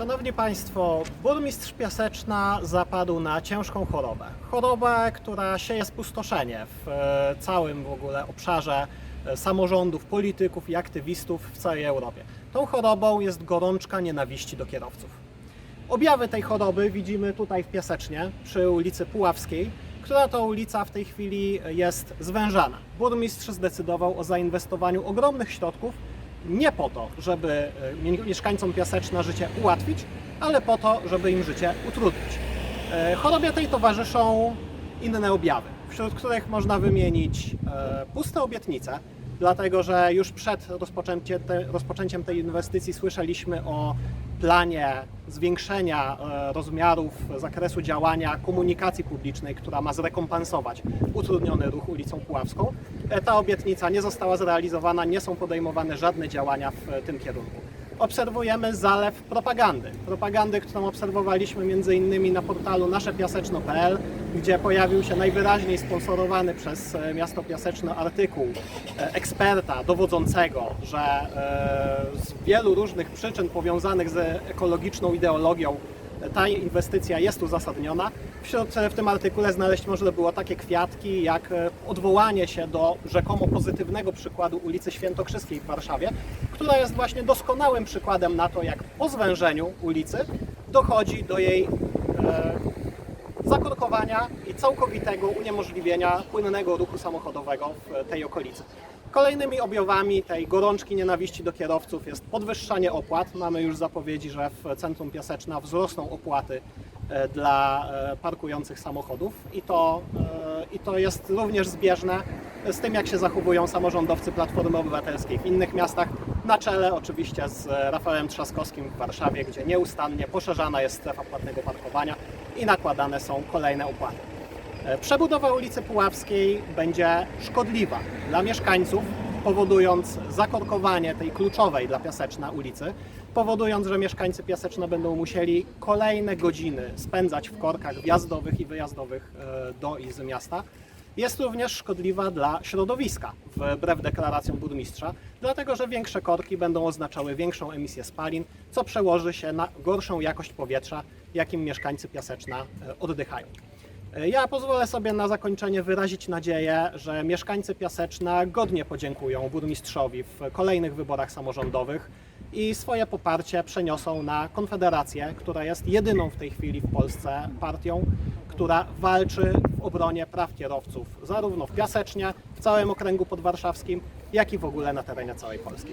Szanowni Państwo, burmistrz Piaseczna zapadł na ciężką chorobę. Chorobę, która sieje spustoszenie w e, całym w ogóle obszarze e, samorządów, polityków i aktywistów w całej Europie. Tą chorobą jest gorączka nienawiści do kierowców. Objawy tej choroby widzimy tutaj w Piasecznie, przy ulicy Puławskiej, która to ulica w tej chwili jest zwężana. Burmistrz zdecydował o zainwestowaniu ogromnych środków nie po to, żeby e, mie- mieszkańcom Piaseczna życie ułatwić, ale po to, żeby im życie utrudnić. E, Chorobie tej towarzyszą inne objawy, wśród których można wymienić e, puste obietnice, dlatego że już przed rozpoczęcie, te, rozpoczęciem tej inwestycji słyszeliśmy o planie zwiększenia rozmiarów zakresu działania komunikacji publicznej, która ma zrekompensować utrudniony ruch ulicą Puławską. E, Ta obietnica nie została zrealizowana, nie są podejmowane żadne działania w e, tym kierunku. Obserwujemy zalew propagandy. Propagandy, którą obserwowaliśmy innymi na portalu naszepiaseczno.pl, gdzie pojawił się najwyraźniej sponsorowany przez e, miasto Piaseczno artykuł eksperta dowodzącego, że z wielu różnych przyczyn powiązanych z ekologiczną ideologią ta inwestycja jest uzasadniona. Wśród, w tym artykule znaleźć można było takie kwiatki, jak e, odwołanie się do rzekomo pozytywnego przykładu ulicy Świętokrzyskiej w Warszawie, która jest właśnie doskonałym przykładem na to, jak po zwężeniu ulicy dochodzi do jej e, zakorkowania i całkowitego uniemożliwienia płynnego ruchu samochodowego w tej okolicy. Kolejnymi objawami tej gorączki nienawiści do kierowców jest podwyższanie opłat. Mamy już zapowiedzi, że w centrum Piaseczna wzrosną opłaty e, dla e, parkujących samochodów i to, e, i to jest również zbieżne z tym, jak się zachowują samorządowcy Platformy Obywatelskiej w innych miastach, na czele oczywiście z Rafałem Trzaskowskim w Warszawie, gdzie nieustannie poszerzana jest strefa płatnego parkowania i nakładane są kolejne opłaty. E, Przebudowa ulicy Puławskiej będzie szkodliwa dla mieszkańców, powodując zakorkowanie tej kluczowej dla Piaseczna ulicy, powodując, że mieszkańcy Piaseczna będą musieli kolejne godziny spędzać w korkach wjazdowych i wyjazdowych e, do i z miasta. Jest również szkodliwa dla środowiska, wbrew deklaracjom burmistrza, dlatego że większe korki będą oznaczały większą emisję spalin, co przełoży się na gorszą jakość powietrza, jakim mieszkańcy Piaseczna e, oddychają. Ja pozwolę sobie na zakończenie wyrazić nadzieję, że mieszkańcy Piaseczna godnie podziękują burmistrzowi w kolejnych wyborach samorządowych i swoje poparcie przeniosą na Konfederację, która jest jedyną w tej chwili w Polsce partią, która walczy w obronie praw kierowców zarówno w Piasecznie, w całym okręgu podwarszawskim, jak i w ogóle na terenie całej Polski.